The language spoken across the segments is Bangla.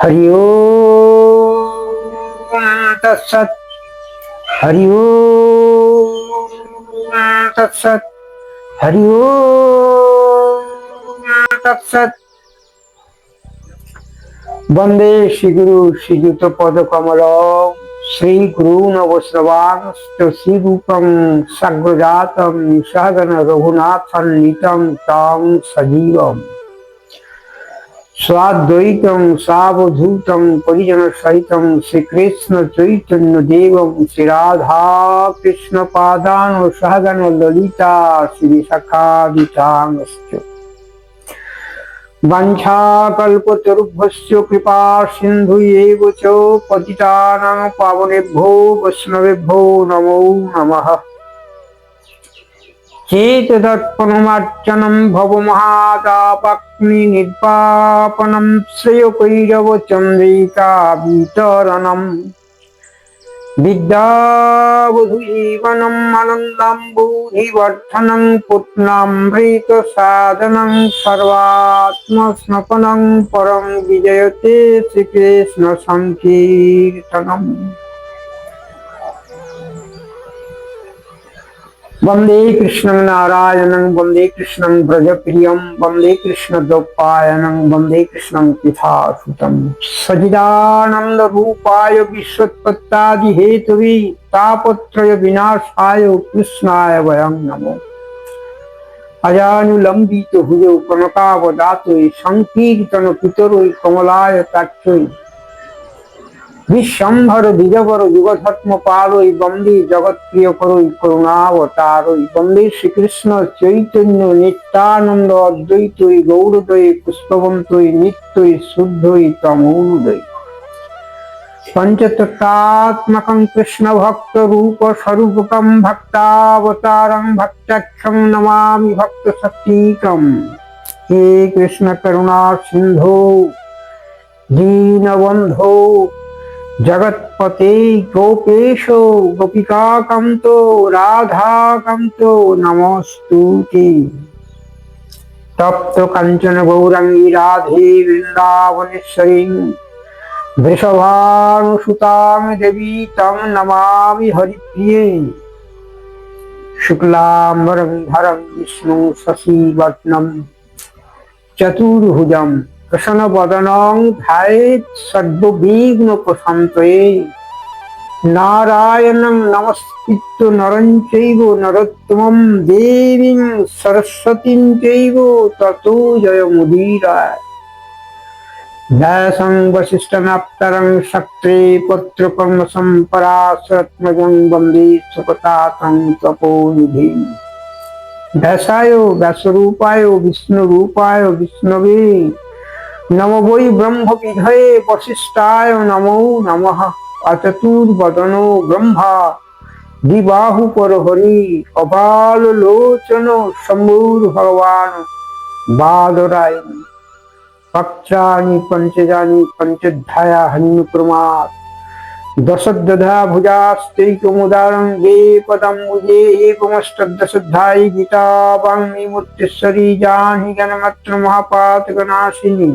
हरि ओ तत्सत् हरि ओ तत्सत् हरि ओ तत्सत् वन्दे श्रीगुरु श्रीयुतपदकमल श्रीगुरूनवस्रवांश्च श्रीरूपं सग्रजातं सहगन रघुनाथन्नितं तां सजीवम् স্বাদ্বৈতম সাবধূতম পরিজন সহিতম শ্রীকৃষ্ণ চৈতন্য দেবম শ্রীরাধা কৃষ্ণ পাদান সহগণ ললিতা শ্রী সখাবিতাংশ বাঞ্ছাকল্পতরুভ্যশ্চ কৃপা সিন্ধু এব চ পতিতানাং পাবনেভ্যো বৈষ্ণবেভ্যো নমো নমঃ চেতদর্পণমার্চনম ভব মহাতাপক লক্ষ্মী নির্বাপনম শ্রেয়কৈরবচন্দ্রিকাবিতরণম বিদ্যাবধূজীবনম আনন্দাম্বুধিবর্ধনং পুত্নামৃত সাধনং সর্বাত্মস্নপনং পরং বিজয়তে শ্রীকৃষ্ণ সংকীর্তনম वन्दे कृष्णं नारायणं वन्दे कृष्णं व्रजप्रियं वन्दे कृष्णद्वैपायनं वन्दे कृष्णं पिथासुतं सजिदानन्दरूपाय विश्वोत्पत्तादिहेतवे तापत्रय विनाशाय कृष्णाय वयं नमो अजानुलम्बित भुजौ कनकावदातै सङ्कीर्तन पितरै कमलाय ताक्षै বিশ্বম্ভর দ্বিজবর যুগধর্ম পারই বন্দে জগৎপ্রিয় করই করুণাবতারই বন্দে শ্রীকৃষ্ণ চৈতন্য নিত্যানন্দ অদ্বৈতই গৌরদয় পুষ্পবন্তই নিত্যই শুদ্ধই তমোদয় পঞ্চতত্ত্বাত্মকং কৃষ্ণ ভক্ত রূপ স্বরূপকম ভক্তাবতারং ভক্তাক্ষং নমামি ভক্ত সতীকম হে কৃষ্ণ করুণা সিন্ধু, দীনবন্ধো জগৎপতে গোপেশ গোপিকাকান্ত, রাধাকান্ত নমস্তুতে তপ্ত কাঞ্চন গৌরাঙ্গী রাধে বৃন্দাবনেশ্বরী। বৃষভানুসুতাং দেবী তং নমামি হরিপ্রিয়ে। শুক্লাম্বরং ধরং বিষ্ণু শশীবর্ণম। চতুর্ভুজম। প্রসন্ন বদনং ধ্যায়েত সর্ববিঘ্ন প্রশান্তয়ে। নারায়ণং নমস্কৃত্য নরং চৈব নরোত্তমং দেবীং সরস্বতীং চৈব ততো জয়মুদীরায়। ব্যাসং বশিষ্ঠনাপ্তরং শক্রে পত্রকর্ম সম্পরাশরত্মজং বন্দে সুকতাতং তপোনিধিম ব্যাসায় ব্যাসরূপায় বিষ্ণুরূপায় বিষ্ণবে নম বৈ ব্রহ্মবিধয়ে বশিষ্ঠায় নমো নমঃ অচতুর্বদন ব্রহ্মা দ্বিবাহু পর হরি অবাল লোচন শম্ভুর ভগবান বাদরায় পক্ষানি পঞ্চজানি পঞ্চধ্যায়া হন্যু প্রমাদ দশদধা ভুজাস্তৈকমুদারং গে পদম মুজে একমষ্টদশধ্যায়ী গীতা বাংমি মূর্তিশ্বরী জানি গণমাত্র মহাপাত গণাশিনী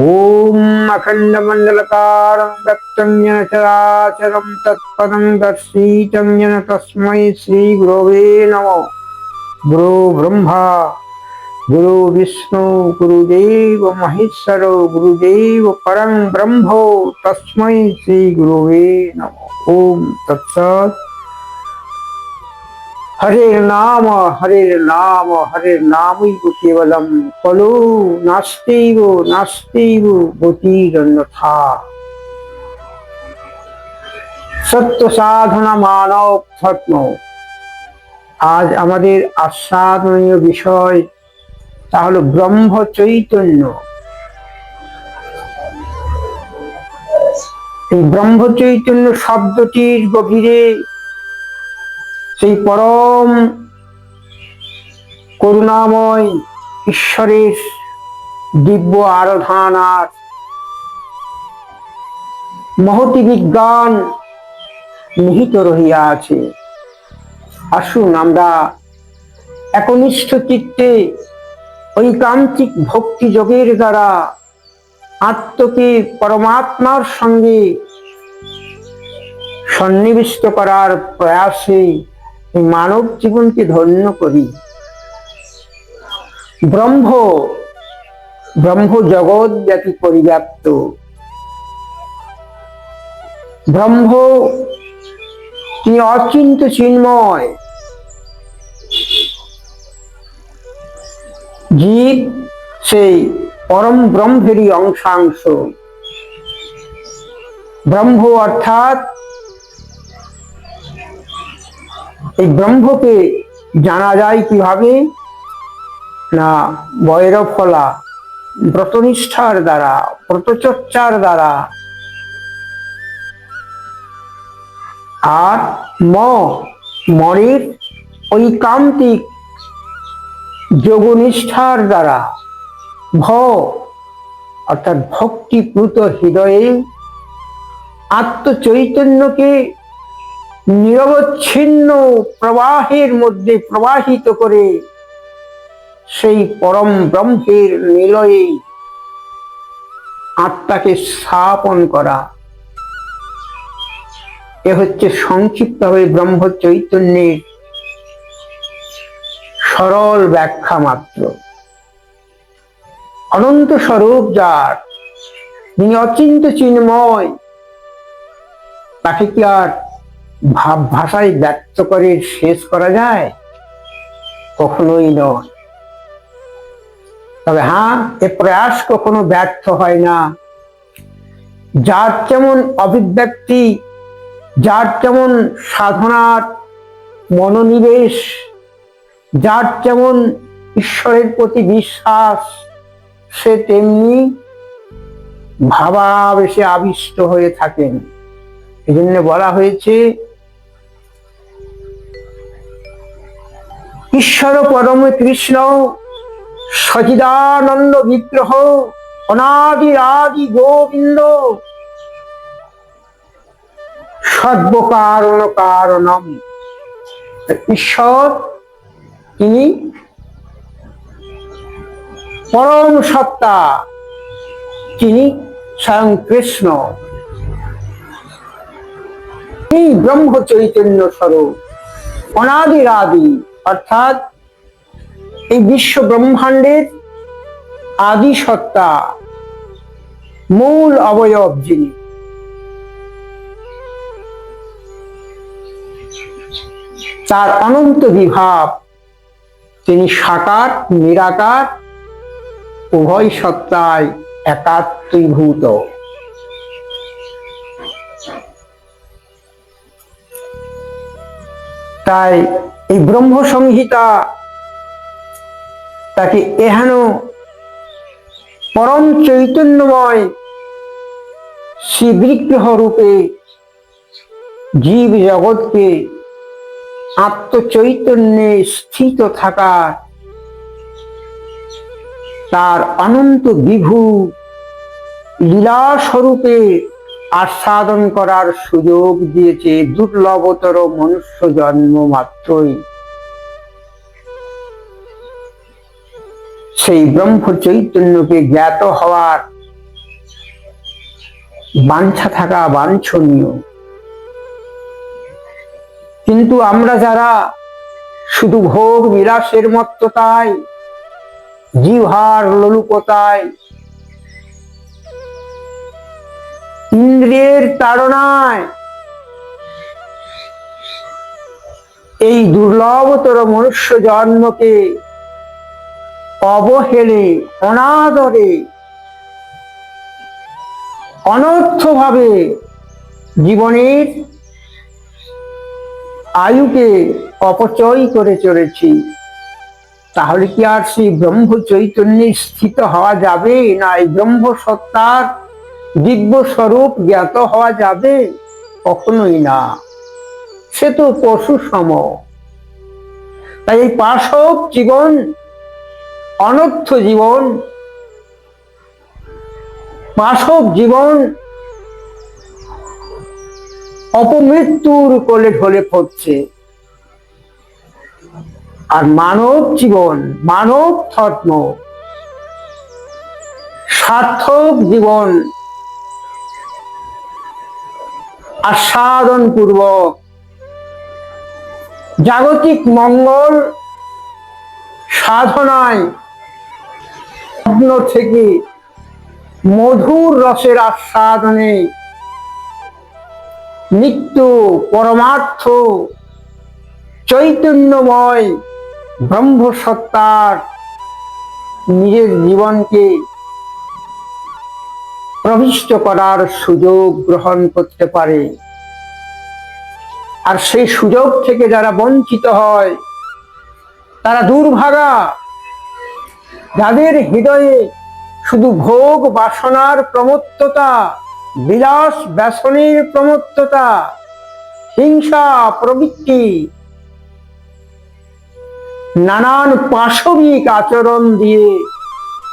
ॐ अखण्डमण्डलकारं व्यक्तं येन चराचरं तत्पदं दर्शितं तस्मै श्रीगुरवे नमो। गुरु ब्रह्मा गुरु विष्णु गुरुदेव महेश्वर गुरुदेव परं ब्रह्मो तस्मै श्रीगुरवे नमो। ॐ तत्सत् হরের নাম হরের নাম হরের নামৈব কেবলম কলো নাস্তেইব নাস্তেইব গতিরন্যথা সত্য সাধনা মানব ধর্ম আজ আমাদের আস্বাদনীয় বিষয় তা হলো ব্রহ্ম চৈতন্য। এই ব্রহ্ম চৈতন্য শব্দটির গভীরে সেই পরম করুণাময় ঈশ্বরের দিব্য আরাধনার মহতি বিজ্ঞান নিহিত রহিয়া আছে। আসুন আমরা একনিষ্ঠ চিত্তে ঐকান্তিক ভক্তি যোগের দ্বারা আত্মকে পরমাত্মার সঙ্গে সন্নিবিষ্ট করার প্রয়াসে মানব জীবনকে ধন্য করি। ব্রহ্ম ব্রহ্ম জগৎ ব্যাপী পরিব্যাপ্ত। ব্রহ্ম, তিনি অচিন্ত চিন্ময়। জীব, সেই পরম ব্রহ্মেরই অংশাংশ। ব্রহ্ম অর্থাৎ এই ব্রহ্মকে জানা যায় কীভাবে? না বৈরব ফলা ব্রতনিষ্ঠার দ্বারা, ব্রতচর্চার দ্বারা। আর ম মনের ঐকান্তিক যোগনিষ্ঠার দ্বারা। ভ, অর্থাৎ ভক্তিপ্লুত হৃদয়ে আত্মচৈতন্যকে নিরবচ্ছিন্ন প্রবাহের মধ্যে প্রবাহিত করে সেই পরম ব্রহ্মের নিলয়ে আত্মাকে স্থাপন করা। এ হচ্ছে সংক্ষিপ্তভাবে ব্রহ্ম চৈতন্যের সরল ব্যাখ্যা মাত্র। অনন্ত স্বরূপ যার যিনি অচিন্ত চিন্ময়, তাকে কি আর ভাব ভাষায় ব্যক্ত করে শেষ করা যায়? কখনোই নয়। তবে হ্যাঁ এ প্রয়াস কখনো ব্যর্থ হয় না। যার যেমন অভিব্যক্তি, যার যেমন সাধনার মনোনিবেশ, যার যেমন ঈশ্বরের প্রতি বিশ্বাস, সে তেমনি ভাবাবেশে আবিষ্ট হয়ে থাকেন। এই জন্য বলা হয়েছে ঈশ্বর পরম কৃষ্ণ, সচিদানন্দ বিগ্রহ, অনাদি আদি গোবিন্দ। সর্বকারণ কারণম। ঈশ্বর, তিনি পরম সত্তা। তিনি স্বয়ং কৃষ্ণ। এই ব্রহ্ম চৈতন্য স্বরূপ অনাদির আদি অর্থাৎ এই বিশ্ব ব্রহ্মাণ্ডের আদি সত্তা মূল অবয়ব যিনি। তার অনন্ত বিভাব তিনি সাকার, নিরাকার, উভয় সত্তায় একাত্মীভূত তাই এই ব্রহ্ম সংহিতা তাকে এহেন পরম চৈতন্যময় শ্রীবিগ্রহ রূপে জীব জগৎকে আত্মচৈতন্যে স্থিত থাকা তার অনন্ত বিভু লীলা স্বরূপে আস্বাদন করার সুযোগ দিয়েছে দুর্লভতর মনুষ্য জন্ম মাত্রই। সেই ব্রহ্ম চৈতন্যকে জ্ঞাত হওয়ার বাঞ্ছা থাকা বাঞ্ছনীয়। কিন্তু আমরা যারা শুধু ভোগ বিলাসের মত্ততায় জিহার লোলুপতায় ইন্দ্রিয়ের তাড়নায়। এই দুর্লভতর মনুষ্য জন্মকে অবহেলে, অনাদরে, অনর্থভাবে জীবনের আয়ুকে অপচয় করে চলেছি। তাহলে কি আর সেই ব্রহ্ম চৈতন্যে স্থিত হওয়া যাবে? না, এই ব্রহ্ম সত্তার দিব্য স্বরূপ জ্ঞাত হওয়া যাবে? কখনোই না। সে তো পশু সম। তাই এই পাশব জীবন, অনর্থ জীবন পাশব জীবন অপমৃত্যুর কোলে ঢলে পড়ছে। আর মানব জীবন, মানব ধর্ম, সার্থক জীবন আস্বাদন পূর্বক জাগতিক মঙ্গল সাধনায় থেকে মধুর রসের আস্বাদনে নিত্য পরমার্থ চৈতন্যময় ব্রহ্মসত্তার নিজের জীবনকে প্রবিষ্ট করার সুযোগ গ্রহণ করতে পারে। আর সেই সুযোগ থেকে যারা বঞ্চিত হয়, তারা দুর্ভাগা। যাদের হৃদয়ে শুধু ভোগ বাসনার প্রমত্ততা, বিলাস ব্যসনের প্রমত্ততা, হিংসা প্রবৃত্তি, নানান পাশবিক আচরণ দিয়ে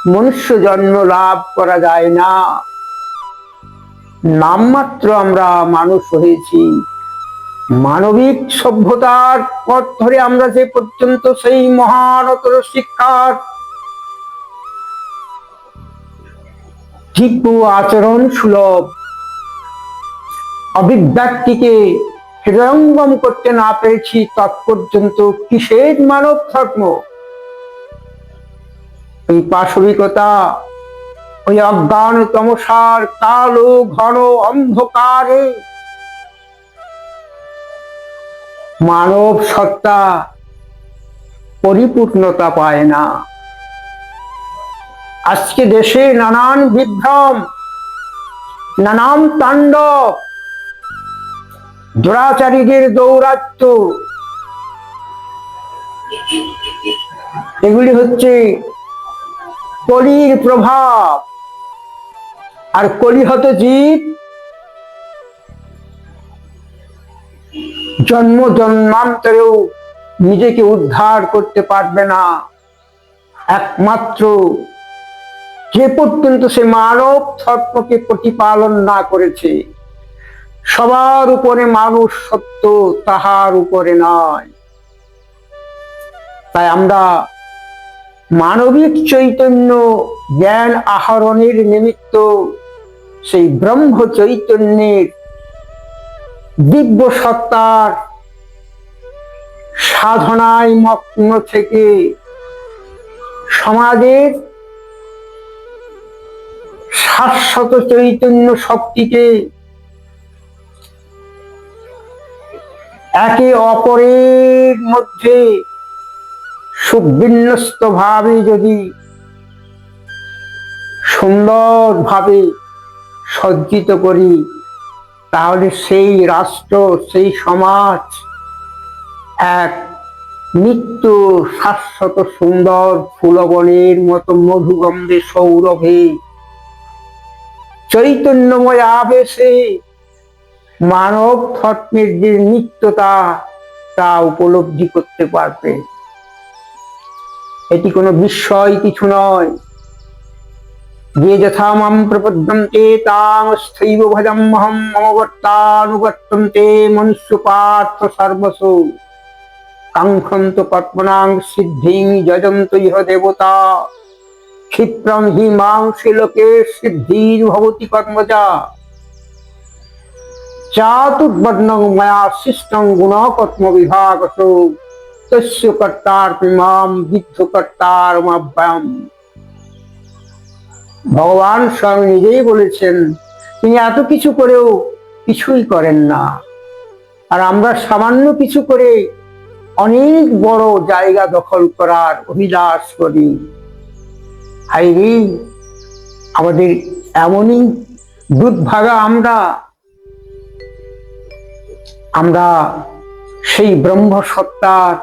মনুষ্য জন্ম লাভ করা যায় না। নামমাত্র আমরা মানুষ হয়েছি। মানবিক সভ্যতার পথ ধরে আমরা যে পর্যন্ত সেই মহানতর শিক্ষার দিব্য আচরণ সুলভ অভিব্যক্তিকে হৃদয়ঙ্গম করতে না পেরেছি তৎপর্যন্ত কিসের মানব ধর্ম? ওই পাশবিকতা ওই অজ্ঞান তমসার কালো ঘন অন্ধকারে মানব সত্তা পরিপূর্ণতা পায় না। আজকে দেশে নানান বিভ্রম, নানান তাণ্ডব, দুরাচারীদের দৌরাত্ম এগুলি হচ্ছে কলির প্রভাব। আর কলি কলিহত জীব। জন্ম জন্মান্তরেও নিজেকে উদ্ধার করতে পারবে না। একমাত্র যে পর্যন্ত সে মানব ধর্মকে প্রতিপালন না করেছে, সবার উপরে মানুষ সত্য তাহার উপরে নয়। তাই আমরা মানবিক চৈতন্য জ্ঞান আহরণের নিমিত্ত সেই ব্রহ্ম চৈতন্যের দিব্য সত্তার সাধনায় মগ্ন থেকে সমাজের শাশ্বত চৈতন্য শক্তিকে একে অপরের মধ্যে সুবিন্যস্ত ভাবে যদি সুন্দরভাবে সজ্জিত করি, তাহলে সেই রাষ্ট্র, সেই সমাজ এক নিত্য শাশ্বত সুন্দর ফুলবনের মতো মধুগন্ধে সৌরভে। চৈতন্যময় আবেশে মানব ধর্মের যে নিত্যতা, তা উপলব্ধি করতে পারবে। এটি কোনো বিস্ময়, কিছু নয়। ये यथा मम प्रपद्यन्ते तामस्थैव मम वर्तानुवर्तन्ते मनुष्यपार्थ सर्वसु। काङ्क्षन्तु पद्मनां सिद्धिं यजन्तु इह देवता। क्षिप्रं हि मांसि लोके सिद्धिर्भवति कर्मजा चातुर्वर्णं मया शिष्टं तस्य विद्धुकर्तारमभ्यम् ভগবান স্বামী নিজেই বলেছেন, তিনি এত কিছু করেও কিছুই করেন না। আর আমরা সামান্য কিছু করে অনেক বড় জায়গা দখল করার অভিলাষ করি। হাইরি আমাদের এমনই দুধভাগা আমরা আমরা সেই ব্রহ্ম সত্তার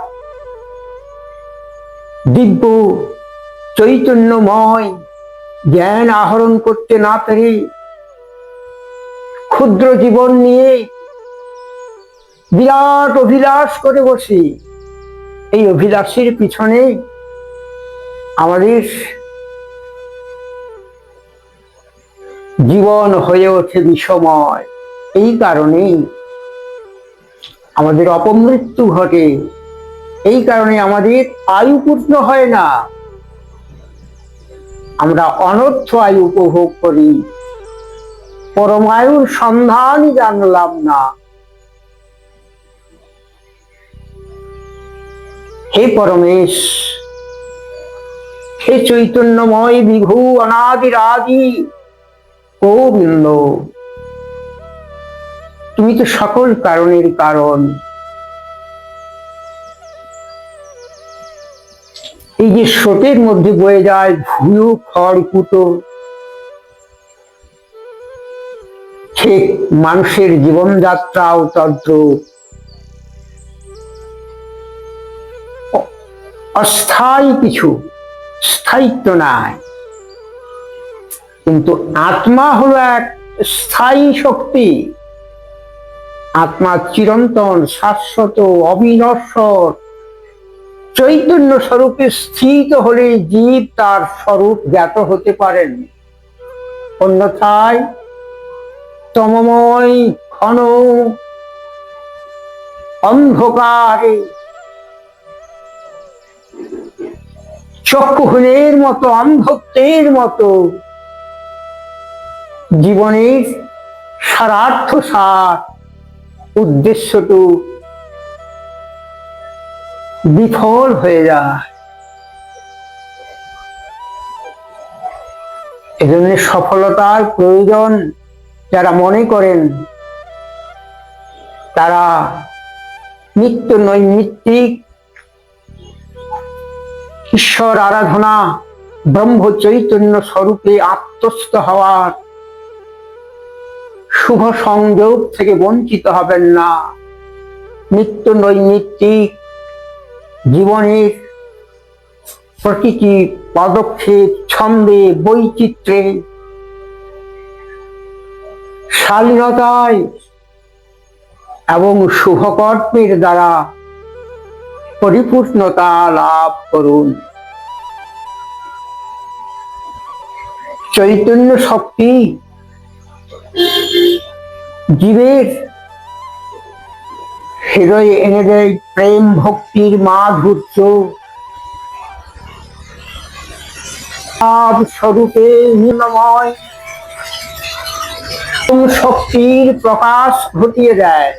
দিব্য চৈতন্যময় জ্ঞান আহরণ করতে না পেরে ক্ষুদ্র জীবন নিয়ে বিরাট অভিলাষ করে বসি এই অভিলাষের পিছনে আমাদের জীবন হয়ে ওঠে বিষময়। এই কারণেই আমাদের অপমৃত্যু ঘটে। এই কারণে আমাদের আয়ু পূর্ণ হয় না। আমরা অনর্থ আয়ু উপভোগ করি। পরমায়ুর সন্ধান জানলাম না। হে পরমেশ, হে চৈতন্যময় বিভু অনাদির আদি গোবিন্দ, তুমি তো সকল কারণের কারণ। এই যে স্রোতের মধ্যে বয়ে যায় ভুয়ো খড় কুটো। ঠিক মানুষের জীবনযাত্রাও তদ্র অস্থায়ী কিছু, স্থায়িত্ব নাই। কিন্তু আত্মা হলো এক স্থায়ী শক্তি। আত্মা চিরন্তন, শাশ্বত, অবিনশ্বর। চৈতন্য স্বরূপে স্থিত হলে জীব তার স্বরূপ জ্ঞাত হতে পারেন। অন্যথায় তমময় ঘন অন্ধকারে চক্ষুহীনের মতো, অন্ধত্বের মতো জীবনের সারার্থ সার উদ্দেশ্যটু বিফল হয়ে যায়। এজন্য সফলতার প্রয়োজন যারা মনে করেন, তারা নিত্য নৈমিত্তিক ঈশ্বর আরাধনা ব্রহ্ম চৈতন্য স্বরূপে আত্মস্থ হওয়ার শুভ সংযোগ থেকে বঞ্চিত হবেন না। নিত্য নৈমিত্তিক জীবনের প্রতিটি পদক্ষেপ, ছন্দে, বৈচিত্র্যে শালীনতায় এবং শুভকর্মের দ্বারা পরিপূর্ণতা লাভ করুন। চৈতন্য শক্তি জীবের হৃদয়ে এনে দেয় প্রেম ভক্তির মাধুর্য। স্বরূপে নির্ময় শক্তির প্রকাশ ঘটিয়ে দেয়।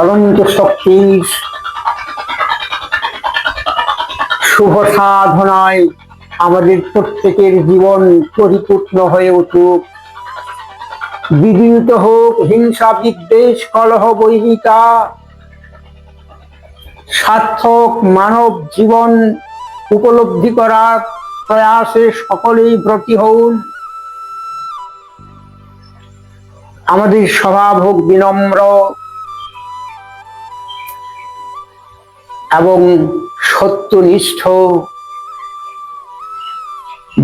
অনন্ত শক্তির শুভ সাধনায় আমাদের প্রত্যেকের জীবন পরিপূর্ণ হয়ে উঠুক। বিদীয়িত হোক, হিংসা, বিদ্বেষ, কলহ বৈহিতা সার্থক মানব জীবন উপলব্ধি করার প্রয়াসে সকলেই ব্রতী হন আমাদের স্বভাব হোক বিনম্র এবং সত্যনিষ্ঠ।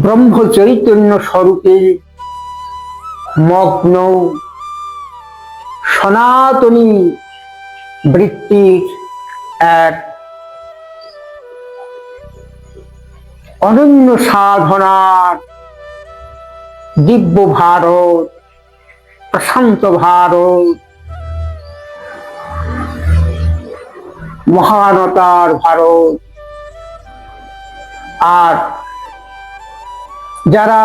ব্রহ্ম চৈতন্য স্বরূপে মগ্ন সনাতনী বৃত্তির এক অনন্য সাধনার দিব্য ভারত, প্রশান্ত ভারত, মহানতার ভারত। আর যারা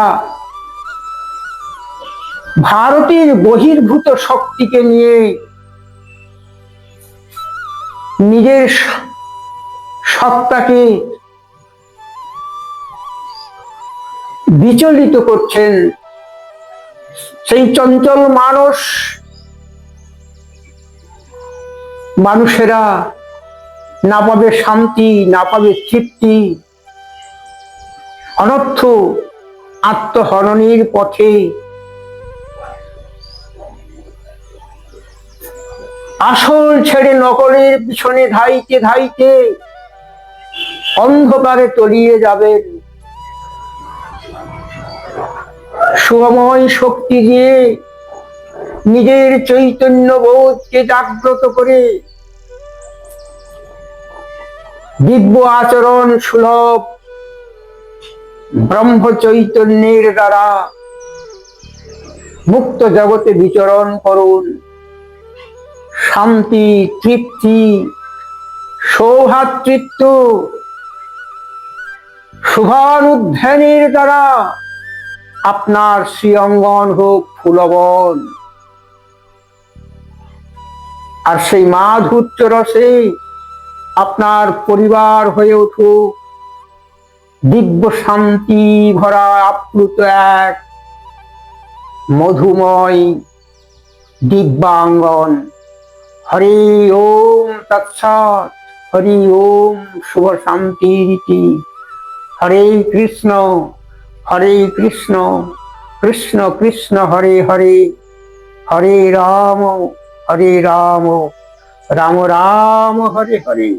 ভারতের বহির্ভূত শক্তিকে নিয়ে নিজের সত্তাকে বিচলিত করছেন, সেই চঞ্চল মানুষ, মানুষেরা না পাবে শান্তি, না পাবে তৃপ্তি অনর্থ আত্মহরণের পথে আসল ছেড়ে নকলের পিছনে ধাইতে ধাইতে অন্ধকারে তলিয়ে যাবেন। সুময় শক্তি দিয়ে নিজের চৈতন্য বোধকে জাগ্রত করে দিব্য আচরণ সুলভ ব্রহ্ম চৈতন্যের দ্বারা মুক্ত জগতে বিচরণ করুন। শান্তি, তৃপ্তি সৌভাতৃত্ব শুভানুধ্যানের দ্বারা আপনার শ্রী অঙ্গন হোক ফুলবন। আর সেই মাধুর্য রসে আপনার পরিবার হয়ে উঠুক। দিব্য শান্তি ভরা আপ্লুত এক মধুময় দিব্যাঙ্গন। হরি ওম তৎসৎ, হরি ওম শুভ শান্তি হরে কৃষ্ণ হরে কৃষ্ণ কৃষ্ণ কৃষ্ণ হরে হরে। হরে রাম হরে রাম রাম রাম, হরে হরে।